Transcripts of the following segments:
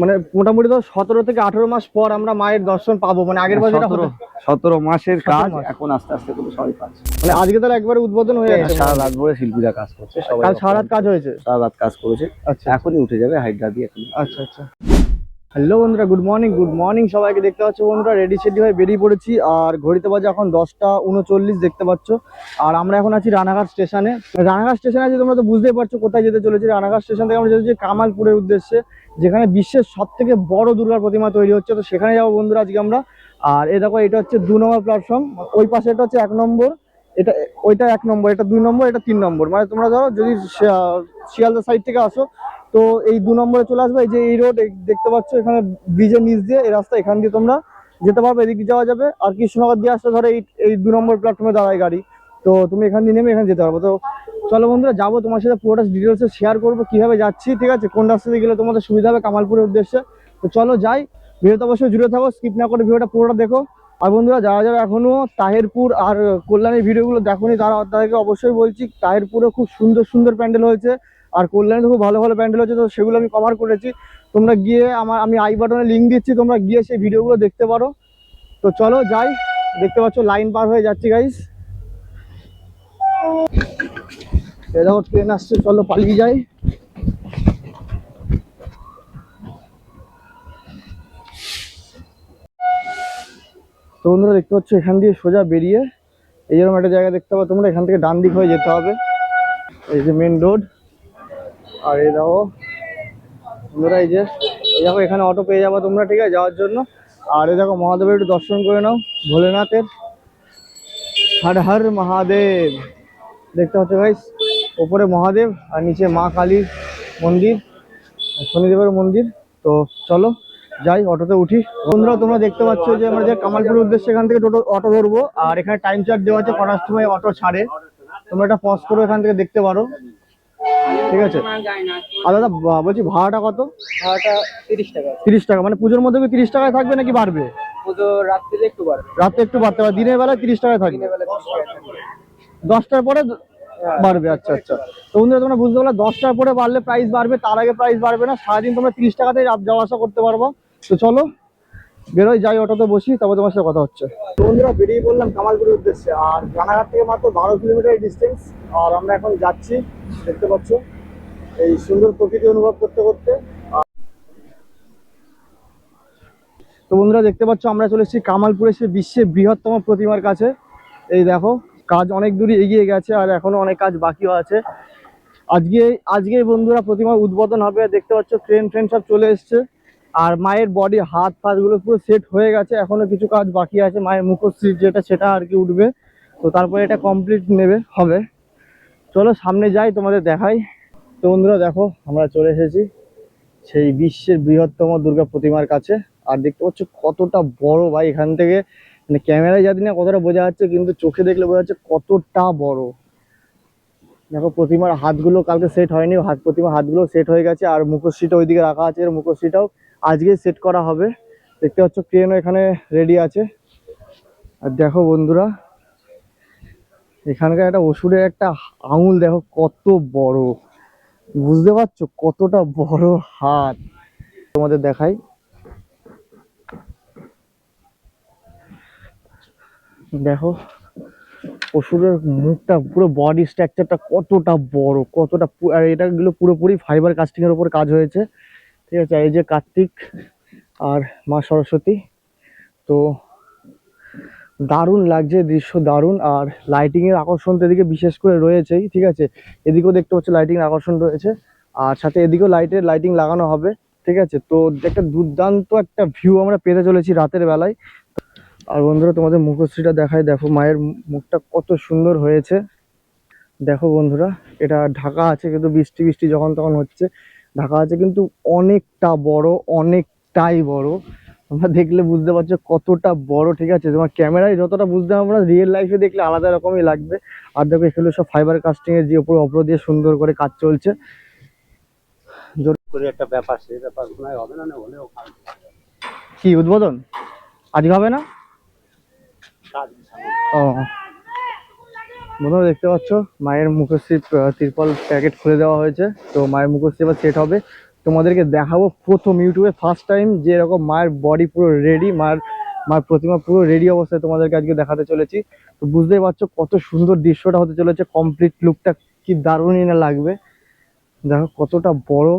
মানে মোটামুটি তো সতেরো থেকে আঠেরো মাস পর আমরা মায়ের দর্শন পাবো। মানে আগের বছর সতেরো মাসের কাজ এখন আস্তে আস্তে করে সবাই কাজ। মানে আজকে তাহলে একবারে উদ্বোধন হয়ে গেছে। সারা রাত ভরে শিল্পীরা কাজ করছে সবাই কাল সারা রাত কাজ হয়েছে? সারা রাত কাজ করেছে আচ্ছা। এখনই উঠে যাবে হাইড্রা দিয়ে এখন আচ্ছা আচ্ছা। হ্যালো বন্ধুরা গুড মর্নিং গুড মর্নিং সবাইকে দেখতে পাচ্ছ বন্ধুরা রেডি সেডি হয়ে বেরিয়ে পড়েছি। আর ঘড়িতে বাজে এখন দশটা উনচল্লিশ, দেখতে পাচ্ছ। আর আমরা এখন আছি রানাঘাট স্টেশনে। রানাঘাট স্টেশনে আছি তোমরা তো বুঝতেই পারছ কোথায় যেতে চলেছি। রানাঘাট স্টেশন থেকে আমরা যেতেছি কামালপুরের উদ্দেশ্যে, যেখানে বিশ্বের সব থেকে বড় দুর্গার প্রতিমা তৈরি হচ্ছে। তো সেখানে যাব বন্ধুরা আজকে আমরা। আর এ দেখো, এটা হচ্ছে দু নম্বর প্ল্যাটফর্ম ওই পাশে এটা হচ্ছে এক নম্বর। এটা, ওইটা এক নম্বর, এটা দুই নম্বর, এটা তিন নম্বর। মানে তোমরা ধরো, যদি শিয়া- শিয়ালদা সাইড থেকে আসো, তো এই দু নম্বরে চলে আসবে, এই যে এই রোড দেখতে পাচ্ছ এখানে ব্রিজের নিচ দিয়ে, এই রাস্তা, এখান দিয়ে তোমরা যেতে পারবে, এদিক যাওয়া যাবে। আর কৃষ্ণনগর দিয়ে আসলে ধরো, এই এই দু নম্বর প্ল্যাটফর্মে দাঁড়ায় গাড়ি। তো তুমি এখান দিয়ে নেমে এখানে যেতে পারব। তো চলো বন্ধুরা, যাব তোমার সাথে, পুরোটা ডিটেলসে শেয়ার করব, কীভাবে যাচ্ছি, ঠিক আছে? কোন রাস্তা দিয়ে গেলে তোমাদের সুবিধা হবে, কামালপুরের উদ্দেশ্যে। তো চলো যাই ভিডিওতে অবশ্যই জুড়ে থাকো স্কিপ না করে ভিডিওটা পুরোটা দেখো। আর বন্ধুরা, যারা যারা এখনও তাহেরপুর আর কল্যাণীর ভিডিওগুলো দেখোনি, তারা তাদেরকে অবশ্যই বলছি, তাহেরপুরে খুব সুন্দর সুন্দর প্যান্ডেল হয়েছে আর কল্যাণীতে খুব ভালো ভালো প্যান্ডেল হয়েছে, তো সেগুলো আমি কভার করেছি। তোমরা গিয়ে আমার, আমি আই বাটনে লিঙ্ক দিচ্ছি, তোমরা গিয়ে সেই ভিডিওগুলো দেখতে পারো। তো চলো যাই, দেখতে পাচ্ছ লাইন পার হয়ে যাচ্ছি গাইস এ দেখো ট্রেন আসছে, চলো পালিয়ে যাই। তো বন্ধুরা দেখতে পাচ্ছ, এখান দিয়ে সোজা বেরিয়ে এই যেরকম একটা জায়গা দেখতে পাবো। তোমরা এখান থেকে ডান দিক হয়ে যেতে হবে। এই যে মেন রোড আর এই দেখো তোমরা এই যে, এই দেখো, এখানে অটো পেয়ে যাব তোমরা, ঠিক আছে, যাওয়ার জন্য। আর এই দেখো, মহাদেবের একটু দর্শন করে নাও, ভোলেনাথের। হর হর মহাদেব। দেখতে পাচ্ছ গাইস ওপরে মহাদেব, আর নিচে মা কালীর মন্দির শনিদেবের মন্দির। তো চলো যাই অটোতে উঠি। বন্ধুরা তোমরা দেখতে পাচ্ছ যে আমরা যে কামালপুরের উদ্দেশ্যে এখান থেকে টোটো অটো ধরবো আর এখানে টাইম চার্ট দেওয়া আছে কটার সময় অটো ছাড়ে। তোমরা এটা পজ করে এখান থেকে দেখতে পারো। ঠিক আছে? আর দাদা বলছি ভাড়াটা কত? ভাড়াটা তিরিশ টাকা। তিরিশ টাকা মানে পুজোর মধ্যে কি তিরিশ টাকায় থাকবে নাকি বাড়বে? পুজো রাত্রিতে একটু বাড়বে। রাতে একটু বাড়তে পারে দিনের বেলায় তিরিশ টাকায় থাকবে। দশটার পরে বাড়বে আচ্ছা আচ্ছা। তো বন্ধুরা তোমরা বুঝতে পারলে দশটার পরে বাড়লে প্রাইস বাড়বে তার আগে প্রাইস বাড়বে না। সারাদিন তোমরা তিরিশ টাকাতে যাওয়া আসা করতে পারব। তো চলো বেরোই যাই অটোতে বসি তারপর তোমার সাথে কথা হচ্ছে। বন্ধুরা বেরিয়ে পড়লাম কামালপুরের উদ্দেশ্যে। আর রানাঘাট থেকে মাত্র বারো কিলোমিটার ডিস্টেন্স আর আমরা এখন যাচ্ছি দেখতে পাচ্ছ এই সুন্দর প্রকৃতি অনুভব করতে করতে। তো বন্ধুরা দেখতে পাচ্ছ আমরা চলে এসেছি কামালপুরে সে বিশ্বের বৃহত্তম প্রতিমার কাছে। এই দেখো কাজ অনেক দূরই এগিয়ে গেছে আর এখনও অনেক কাজ বাকিও আছে। আজকে আজকে বন্ধুরা প্রতিমার উদ্বোধন হবে। দেখতে পাচ্ছ ট্রেন ট্রেন সব চলে এসছে। আর মায়ের বডি হাত ফাতগুলো পুরো সেট হয়ে গেছে, এখনও কিছু কাজ বাকি আছে, মায়ের মুখশ্রী যেটা, সেটা আর কি উঠবে। তো তারপরে এটা কমপ্লিট নেবে, হবে। চলো সামনে যাই, তোমাদের দেখাই। তো বন্ধুরা দেখো, আমরা চলে এসেছি সেই বিশ্বের বৃহত্তম দুর্গা প্রতিমার কাছে। আর দেখতে পাচ্ছ কতটা বড় ভাই, এখান থেকে মানে ক্যামেরায় জানি না কতটা বোঝা যাচ্ছে, কিন্তু চোখে দেখলে বোঝা যাচ্ছে কতটা বড়। দেখো, প্রতিমার হাতগুলো কালকে সেট হয়নি, হাত প্রতিমার হাতগুলো সেট হয়ে গেছে, আর মুখশ্রীটা ওইদিকে রাখা আছে, এর মুখশ্রীটাও আজকে সেট করা হবে। দেখতে পাচ্ছ ক্রেনও এখানে রেডি আছে। আর দেখো বন্ধুরা, এখানকার একটা ওষুধের একটা আঙুল দেখো কত বড়। বুঝতে পারছ? কতটা বড় হাত। তোমাদের দেখাই। দেখো পশুরের মুখটা, পুরো বডি স্ট্রাকচারটা কতটা বড়, কতটা আর এটা গুলো পুরোপুরি ফাইবার কাস্টিং এর উপর কাজ হয়েছে। ঠিক আছে এই যে কার্তিক আর মা সরস্বতী, তো দারুণ লাগছে, দৃশ্য দারুণ, আর লাইটিং এর আকর্ষণ তো এদিকে বিশেষ করে রয়েছেই, ঠিক আছে? এদিকেও দেখতে পাচ্ছি লাইটিং এর আকর্ষণ রয়েছে, আর সাথে এদিকেও লাইটের লাইটিং লাগানো হবে, ঠিক আছে? তো একটা দুর্দান্ত একটা ভিউ আমরা পেতে চলেছি রাতের বেলায়। আর বন্ধুরা, তোমাদের মুখশ্রীটা দেখায়, দেখো মায়ের মুখটা কত সুন্দর হয়েছে। দেখো বন্ধুরা, এটা ঢাকা আছে, কিন্তু বৃষ্টি বৃষ্টি যখন তখন হচ্ছে। ঢাকা আছে কিন্তু অনেকটা বড় অনেকটাই বড়। তোমরা দেখলে বুঝতে পারছ কতটা বড় ঠিক আছে? তোমার ক্যামেরায় যতটা বুঝতে পারব না রিয়েল লাইফে দেখলে আলাদা রকমই লাগবে। আর দেখো এখানে সব ফাইবার কাস্টিং এর যে উপরে অপর দিয়ে সুন্দর করে কাজ চলছে। করে একটা ব্যাপার সেই ব্যাপার হবে না না হলেও কি উদ্বোধন? আজকে হবে না? ও। বন্ধুরা দেখতে পাচ্ছ, মায়ের মুখশ্রী তিরপল প্যাকেট খুলে দেওয়া হয়েছে। তো মায়ের মুখশ্রী এবার সেট হবে। তোমাদেরকে দেখাবো প্রথম ইউটিউবে ফার্স্ট টাইম যে এরকম মায়ের বডি পুরো রেডি মায়ের মায়ের প্রতিমা পুরো রেডি অবস্থায় তোমাদেরকে আজকে দেখাতে চলেছি। তো বুঝতেই পারছ কত সুন্দর দৃশ্যটা হতে চলেছে কমপ্লিট লুকটা কি দারুণই না লাগবে। দেখো কতটা বড়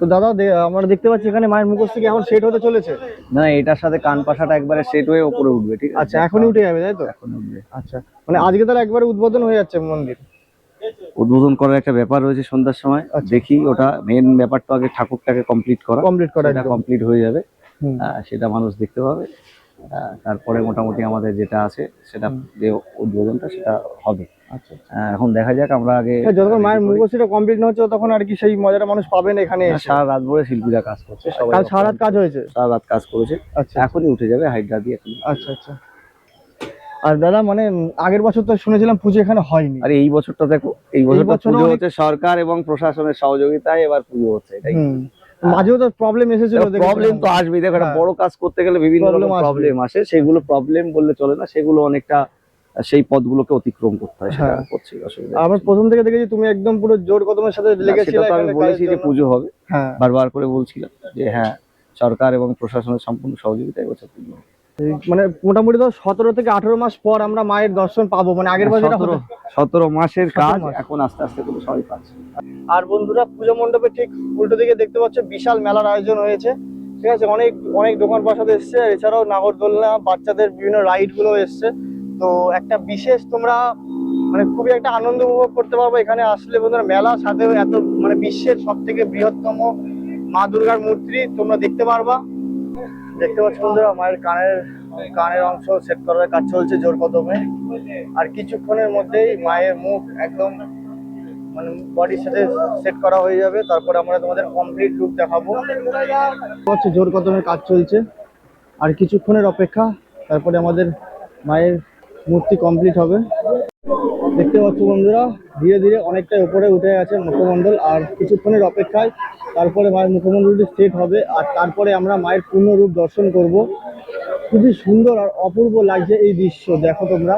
তো দাদা আমরা দেখতে পাচ্ছি এখানে মায়ের মুখোশ থেকে এখন সেট হতে চলেছে? না এটার সাথে কান পাশাটা একবারে সেট হয়ে উপরে উঠবে ঠিক আছে? আচ্ছা এখনই উঠে যাবে তাই তো? এখন উঠবে। আচ্ছা মানে আজকে তাহলে একবারে উদ্বোধন হয়ে যাচ্ছে মন্দির। উদ্বোধন করার একটা ব্যাপার রয়েছে সন্ধ্যার সময়। আচ্ছা। দেখি ওটা মেন ব্যাপারটা আগে ঠাকুরটাকে কমপ্লিট করা। কমপ্লিট করা একদম। কমপ্লিট হয়ে যাবে। সেটা মানুষ দেখতে পাবে। তারপরে মোটামুটি আমাদের যেটা আছে সেটা যে উদ্বোধনটা সেটা হবে। এখন দেখা যাক আমরা আগে হ্যাঁ, যতক্ষণ মায়ের মুখোশটা কমপ্লিট না হচ্ছে তখন আর কি সেই মজাটা মানুষ পাবে না এখানে সারা রাত ভরে শিল্পীরা কাজ করছে সবাই কাল সারা রাত কাজ হয়েছে? সারা রাত কাজ করেছে। আচ্ছা এখনই উঠে যাবে হাইড্রা দিয়ে এখন। আচ্ছা আচ্ছা। আর দাদা মানে আগের বছর তো শুনেছিলাম পুজো এখানে হয়নি। আর এই বছরটা দেখো এই বছরটা পুজো হচ্ছে সরকার এবং প্রশাসনের সহযোগিতায় এবার পুজো হচ্ছে এটাই। মাঝেও তো প্রবলেম এসেছিল প্রবলেম তো আসবেই দেখো একটা হ্যাঁ। বড় কাজ করতে গেলে বিভিন্ন প্রবলেম আসে সেগুলো প্রবলেম বললে চলে না সেগুলো অনেকটা সেই পথগুলোকে অতিক্রম করতে হয় সেটা হ্যাঁ। করছি অসুবিধা আমার প্রথম থেকে দেখেছি তুমি একদম পুরো জোর কদমের সাথে। লেগেছিলে আমি বলেছি যে পুজো হবে। হ্যাঁ। বারবার করে বলছিলাম যে হ্যাঁ সরকার এবং প্রশাসনের সম্পূর্ণ সহযোগিতায় বছর পুজো হবে। মানে মোটামুটি তো সতেরো থেকে আঠারো মাস পর আমরা মায়ের দর্শন পাবো মানে আগের বছর সতেরো মাসের কাজ এখন আস্তে আস্তে করে সবাই পাচ্ছে আর বন্ধুরা পুজো মণ্ডপে ঠিক উল্টো দিকে দেখতে পাচ্ছ বিশাল মেলার আয়োজন হয়েছে। ঠিক আছে অনেক অনেক দোকান পাশাতে এসছে এছাড়াও নাগরদোলনা বাচ্চাদের বিভিন্ন রাইডগুলো এসছে। তো একটা বিশেষ তোমরা মানে খুবই একটা আনন্দ উপভোগ করতে পারব। এখানে আসলে বন্ধুরা মেলা সাথে এত মানে বিশ্বের সব থেকে বৃহত্তম মা দুর্গার মূর্তি তোমরা দেখতে পারবা। দেখতে পাচ্ছ বন্ধুরা, মায়ের কানের কানের অংশ সেট করার কাজ চলছে জোর কদমে আর কিছুক্ষণের মধ্যেই মায়ের মুখ একদম মানে বডির সাথে সেট করা হয়ে যাবে। তারপরে আমরা তোমাদের কমপ্লিট লুক দেখাবো। জোর কদমের কাজ চলছে। আর কিছুক্ষণের অপেক্ষা, তারপরে আমাদের মায়ের মূর্তি কমপ্লিট হবে। দেখতে পাচ্ছ বন্ধুরা, ধীরে ধীরে অনেকটাই উপরে উঠে গেছে মুখমণ্ডল আর কিছুক্ষণের অপেক্ষায় তারপরে মায়ের মুখমণ্ডলটি সেট হবে আর তারপরে আমরা মায়ের পূর্ণ রূপ দর্শন করব। খুবই সুন্দর আর অপূর্ব লাগছে এই দৃশ্য, দেখো তোমরা।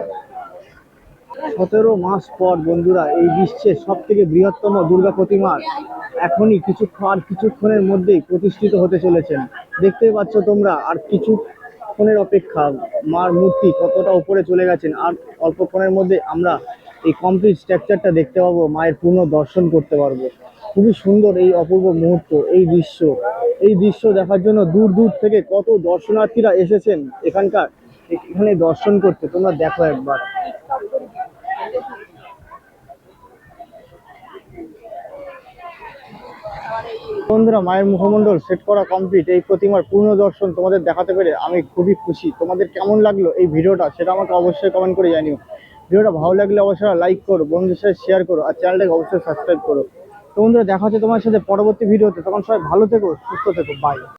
সতেরো মাস পর বন্ধুরা, এই বিশ্বের সব থেকে বৃহত্তম দুর্গা প্রতিমার এখনই কিছুক্ষণ আর কিছুক্ষণের মধ্যেই প্রতিষ্ঠিত হতে চলেছেন। দেখতেই পাচ্ছ তোমরা, আর কিছুক্ষণের অপেক্ষা, মার মূর্তি কতটা উপরে চলে গেছেন, আর অল্পক্ষণের মধ্যে আমরা এই কমপ্লিট স্ট্রাকচারটা দেখতে পাবো, মায়ের পূর্ণ দর্শন করতে পারব। খুবই সুন্দর এই অপূর্ব মুহূর্ত, এই দৃশ্য। এই দৃশ্য দেখার জন্য দূর দূর থেকে কত দর্শনার্থীরা এসেছেন এখানকার, এখানে দর্শন করতে। তোমরা দেখো একবার। বন্ধুরা, মায়ের মুখমণ্ডল সেট করা কমপ্লিট এই প্রতিমার পূর্ণ দর্শন তোমাদের দেখাতে পেরে আমি খুবই খুশি। তোমাদের কেমন লাগল এই ভিডিওটা সেটা আমাকে অবশ্যই কমেন্ট করে জানিও। ভিডিওটা ভালো লাগলে অবশ্যই লাইক করো, বন্ধুদের সাথে শেয়ার করো আর চ্যানেলটাকে অবশ্যই সাবস্ক্রাইব করো। তো বন্ধুরা, দেখা হচ্ছে তোমার সাথে পরবর্তী ভিডিওতে। তখন সবাই ভালো থেকো, সুস্থ থেকো। বাই